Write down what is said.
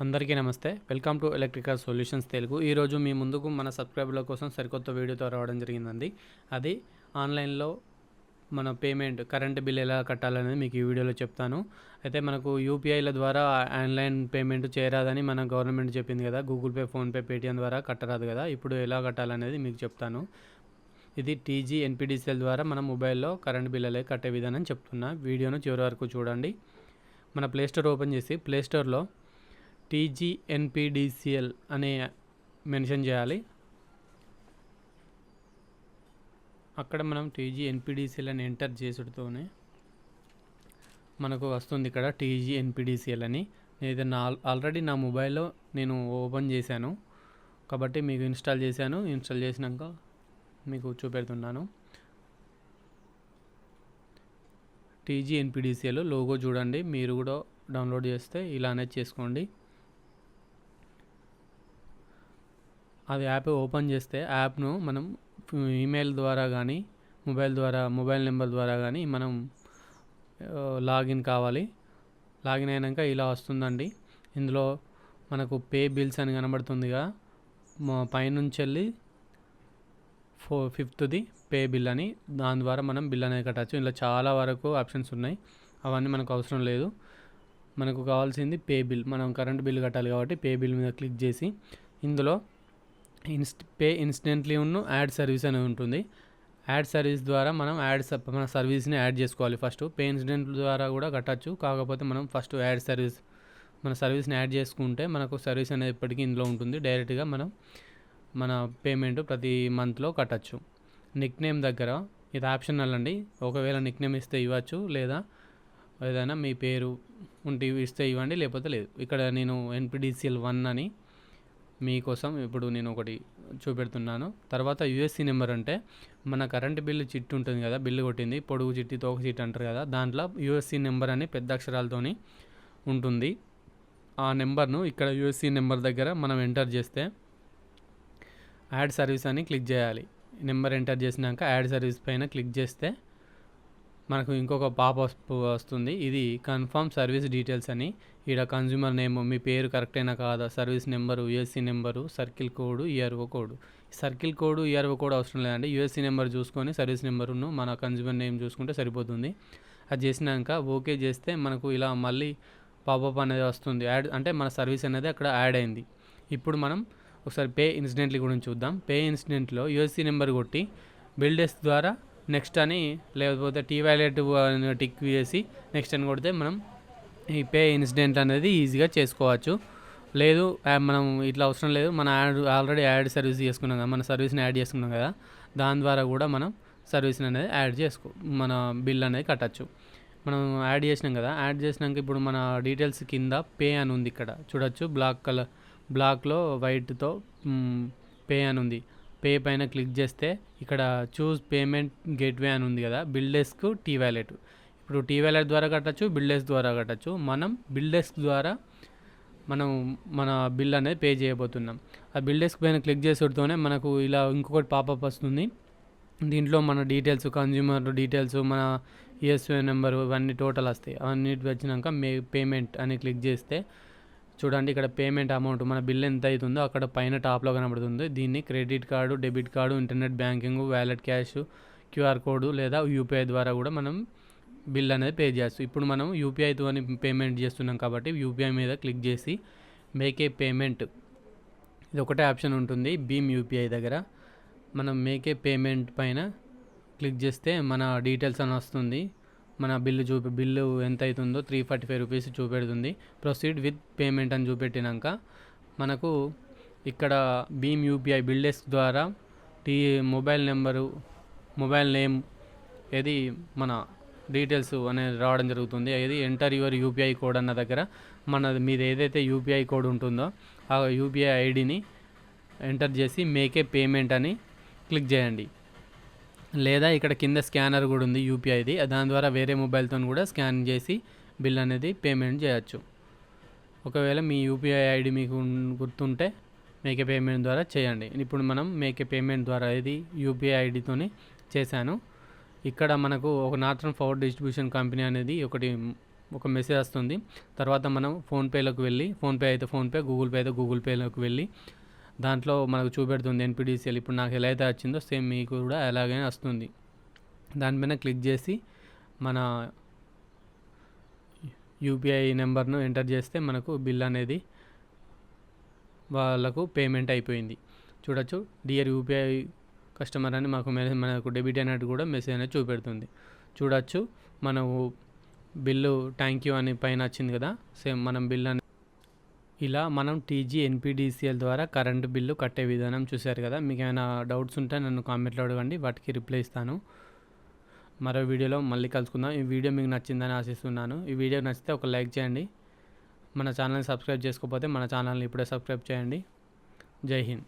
అందరికీ నమస్తే. Welcome to electrical solutions Telugu. ఈరోజు మీ ముందుకు మన సబ్స్క్రైబర్ల కోసం సరికొత్త వీడియోతో రావడం జరిగిందండి. అది ఆన్లైన్లో మన పేమెంట్ కరెంట్ బిల్ ఎలా కట్టాలనేది మీకు ఈ వీడియోలో చెప్తాను. అయితే మనకు యూపీఐల ద్వారా ఆన్లైన్ పేమెంట్ చేయరాదని మన గవర్నమెంట్ చెప్పింది కదా. గూగుల్ పే ఫోన్పే పేటిఎం ద్వారా కట్టరాదు కదా. ఇప్పుడు ఎలా కట్టాలనేది మీకు చెప్తాను. ఇది టీజీ ఎన్పిడిసిఎల్ ద్వారా మన మొబైల్లో కరెంట్ బిల్ కట్టే విధానం చెప్తున్నా. వీడియోను చివరి వరకు చూడండి. మన ప్లేస్టోర్ ఓపెన్ చేసి ప్లేస్టోర్లో టీజీఎన్పిడిసిఎల్ అనే మెన్షన్ చేయాలి. అక్కడ మనం టీజీ ఎన్పిడిసిఎల్ అని ఎంటర్ చేసుడుతోనే మనకు వస్తుంది ఇక్కడ టీజీ ఎన్పిడిసిఎల్ అని. నేను నా ఆల్రెడీ నా మొబైల్లో నేను ఓపెన్ చేశాను. కాబట్టి మీకు ఇన్స్టాల్ చేశాను. ఇన్స్టాల్ చేసినాక మీకు చూపెడుతున్నాను. టీజీ ఎన్పిడిసిఎల్ లోగో చూడండి. మీరు కూడా డౌన్లోడ్ చేస్తే ఇలానే చేసుకోండి. అది యాప్ ఓపెన్ చేస్తే యాప్ను మనం ఈమెయిల్ ద్వారా కానీ మొబైల్ ద్వారా మొబైల్ నెంబర్ ద్వారా కానీ మనం లాగిన్ కావాలి. లాగిన్ అయినాక ఇలా వస్తుందండి. ఇందులో మనకు పే బిల్స్ అని కనబడుతుందిగా మా పైనుంచి వెళ్ళి ఫో ఫిఫ్త్ది పే బిల్ అని దాని ద్వారా మనం బిల్ అనేది కట్టచ్చు. ఇలా చాలా వరకు ఆప్షన్స్ ఉన్నాయి. అవన్నీ మనకు అవసరం లేదు. మనకు కావాల్సింది పే బిల్. మనం కరెంట్ బిల్ కట్టాలి కాబట్టి పే బిల్ మీద క్లిక్ చేసి ఇందులో ఇన్స్ట్ పే ఇన్స్టెంట్లీ ఉన్న యాడ్ సర్వీస్ అని ఉంటుంది. యాడ్ సర్వీస్ ద్వారా మనం యాడ్ మన సర్వీస్ని యాడ్ చేసుకోవాలి ఫస్ట్. పే ఇన్సిడెంట్ ద్వారా కూడా కట్టచ్చు. కాకపోతే మనం ఫస్ట్ యాడ్ సర్వీస్ మన సర్వీస్ని యాడ్ చేసుకుంటే మనకు సర్వీస్ అనేది ఎప్పటికీ ఇందులో ఉంటుంది. డైరెక్ట్గా మనం మన పేమెంట్ ప్రతి మంత్లో కట్టచ్చు. నిక్ నేమ్ దగ్గర ఇది ఆప్షనల్ అండి. ఒకవేళ నిక్ నేమ్ ఇస్తే ఇవ్వచ్చు లేదా ఏదైనా మీ పేరు ఉంటే ఇస్తే ఇవ్వండి లేకపోతే లేదు. ఇక్కడ నేను ఎన్పిడిసిఎల్ వన్ అని మీకోసం ఇప్పుడు నేను ఒకటి చూపెడుతున్నాను. తర్వాత యుఎస్సి నెంబర్ అంటే మన కరెంట్ బిల్లు చిట్టు ఉంటుంది కదా బిల్లు కొట్టింది పొడుగు చిట్టి తోక చిట్టి అంటారు కదా దాంట్లో యుఎస్సి నెంబర్ అని పెద్ద అక్షరాలతోని ఉంటుంది. ఆ నెంబర్ను ఇక్కడ యుఎస్సి నెంబర్ దగ్గర మనం ఎంటర్ చేస్తే యాడ్ సర్వీస్ అని క్లిక్ చేయాలి. నెంబర్ ఎంటర్ చేసినాక యాడ్ సర్వీస్ పైన క్లిక్ చేస్తే మనకు ఇంకొక పాప వస్తుంది. ఇది కన్ఫర్మ్ సర్వీస్ డీటెయిల్స్ అని. ఇక్కడ కన్జ్యూమర్ నేమ్ మీ పేరు కరెక్టేనా కాదా service number USC number circle code ERO code. Circle code ERO code అవసరం లేదండి. యుఎస్సి నెంబర్ చూసుకొని సర్వీస్ నెంబరును మన కన్జ్యూమర్ నేమ్ చూసుకుంటే సరిపోతుంది. అది చేసినాక ఓకే చేస్తే మనకు ఇలా మళ్ళీ పాపప్ అనేది వస్తుంది. యాడ్ అంటే మన సర్వీస్ అనేది అక్కడ యాడ్ అయింది. ఇప్పుడు మనం ఒకసారి పే ఇన్సిడెంట్లీ గురించి చూద్దాం. పే ఇన్సిడెంట్లో యుఎస్సి నెంబర్ కొట్టి బిల్డెస్ ద్వారా నెక్స్ట్ అని లేకపోతే టీ వ్యాలెట్ టిక్ వేసి నెక్స్ట్ అని కొడితే మనం ఈ పే ఇన్సిడెంట్ అనేది ఈజీగా చేసుకోవచ్చు. లేదు మనం ఇట్లా అవసరం లేదు. మన యాడ్ ఆల్రెడీ యాడ్ సర్వీస్ చేసుకున్నాం కదా మన సర్వీస్ని యాడ్ చేసుకున్నాం కదా దాని ద్వారా కూడా మనం సర్వీస్ని అనేది యాడ్ చేసుకో మన బిల్ అనేది కట్టచ్చు. మనం యాడ్ చేసినాం కదా యాడ్ చేసినాక ఇప్పుడు మన డీటెయిల్స్ కింద పే అని ఉంది ఇక్కడ. చూడొచ్చు బ్లాక్ కలర్ బ్లాక్లో వైట్తో పే అని ఉంది. పే పైన క్లిక్ చేస్తే ఇక్కడ చూస్ పేమెంట్ గేట్వే అని ఉంది కదా బిల్డెస్క్ టీ వ్యాలెట్. ఇప్పుడు టీ వ్యాలెట్ ద్వారా కట్టచ్చు బిల్డెస్క్ ద్వారా కట్టచ్చు. మనం బిల్డెస్క్ ద్వారా మనం మన బిల్ అనేది పే చేయబోతున్నాం. ఆ బిల్డెస్క్ పైన క్లిక్ చేసేటతోనే మనకు ఇలా ఇంకొకటి పాపప్ వస్తుంది. దీంట్లో మన డీటెయిల్స్ కన్జ్యూమర్ డీటెయిల్స్ మన ఈఎస్ఐ నెంబర్ ఇవన్నీ టోటల్ వస్తాయి. అవన్నీ వచ్చినాక మే పేమెంట్ అని క్లిక్ చేస్తే చూడండి ఇక్కడ పేమెంట్ అమౌంట్ మన బిల్ ఎంత అవుతుందో అక్కడ పైన టాప్లో కనబడుతుంది. దీన్ని credit card debit card internet banking wallet cash QR code లేదా యూపీఐ ద్వారా కూడా మనం బిల్ అనేది పే చేస్తాం ఇప్పుడు మనం యూపీఐతో పేమెంట్ చేస్తున్నాం కాబట్టి యూపీఐ మీద క్లిక్ చేసి మేక్ ఏ పేమెంట్ ఇది ఒకటే ఆప్షన్ ఉంటుంది భీమ్ యూపీఐ దగ్గర. మనం మేకే పేమెంట్ పైన క్లిక్ చేస్తే మన డీటెయిల్స్ అని వస్తుంది. మన బిల్లు చూపి బిల్లు ఎంత అవుతుందో త్రీ ఫార్టీ ఫైవ్ రూపీస్ చూపెడుతుంది. ప్రొసీడ్ విత్ పేమెంట్ అని చూపెట్టినాక మనకు ఇక్కడ భీమ్ యూపీఐ బిల్డెస్క్ ద్వారా T mobile number mobile name ఏది మన డీటెయిల్స్ అనేది రావడం జరుగుతుంది. ఏది ఎంటర్ యువర్ యూపీఐ కోడ్ అన్న దగ్గర మన మీది ఏదైతే యూపీఐ కోడ్ ఉంటుందో ఆ యూపీఐ ఐడిని ఎంటర్ చేసి మేకే పేమెంట్ అని క్లిక్ చేయండి. లేదా ఇక్కడ కింద స్కానర్ కూడా ఉంది యూపీఐది దాని ద్వారా వేరే మొబైల్తో కూడా స్కాన్ చేసి బిల్ అనేది పేమెంట్ చేయొచ్చు. ఒకవేళ మీ యూపీఐ ఐడి మీకు గుర్తుంటే మేకే పేమెంట్ ద్వారా చేయండి. ఇప్పుడు మనం మేకే పేమెంట్ ద్వారా ఇది యూపీఐ ఐడితోని చేశాను. ఇక్కడ మనకు ఒక నార్థన్ పవర్ డిస్ట్రిబ్యూషన్ కంపెనీ అనేది ఒకటి ఒక మెసేజ్ వస్తుంది. తర్వాత మనం ఫోన్పేలోకి వెళ్ళి ఫోన్పే అయితే ఫోన్పే గూగుల్ పే అయితే గూగుల్ పేలోకి వెళ్ళి దాంట్లో మనకు చూపెడుతుంది ఎన్పిడిసిఎల్ ఇప్పుడు నాకు ఎలా అయితే వచ్చిందో సేమ్ మీకు కూడా ఎలాగైనా వస్తుంది. దానిపైన క్లిక్ చేసి మన యూపీఐ నెంబర్ను ఎంటర్ చేస్తే మనకు బిల్ అనేది వాళ్ళకు పేమెంట్ అయిపోయింది. చూడొచ్చు డియర్ యూపీఐ కస్టమర్ అని మాకు మెసేజ్ మనకు డెబిట్ అయినట్టు కూడా మెసేజ్ అనేది చూపెడుతుంది. చూడొచ్చు మనము బిల్లు థ్యాంక్ యూ అని పైన వచ్చింది కదా సేమ్ మనం బిల్ అని ఇలా మనం టీజీ ఎన్పిడిసిఎల్ ద్వారా కరెంటు బిల్లు కట్టే విధానం చూశారు కదా. మీకు ఏమైనా డౌట్స్ ఉంటే నన్ను కామెంట్లో అడగండి వాటికి రిప్లై ఇస్తాను. మరో వీడియోలో మళ్ళీ కలుసుకుందాం. ఈ వీడియో మీకు నచ్చిందని ఆశిస్తున్నాను. ఈ వీడియో నచ్చితే ఒక లైక్ చేయండి. మన ఛానల్ని సబ్స్క్రైబ్ చేసుకోకపోతే మన ఛానల్ని ఇప్పుడే సబ్స్క్రైబ్ చేయండి. జై హింద్.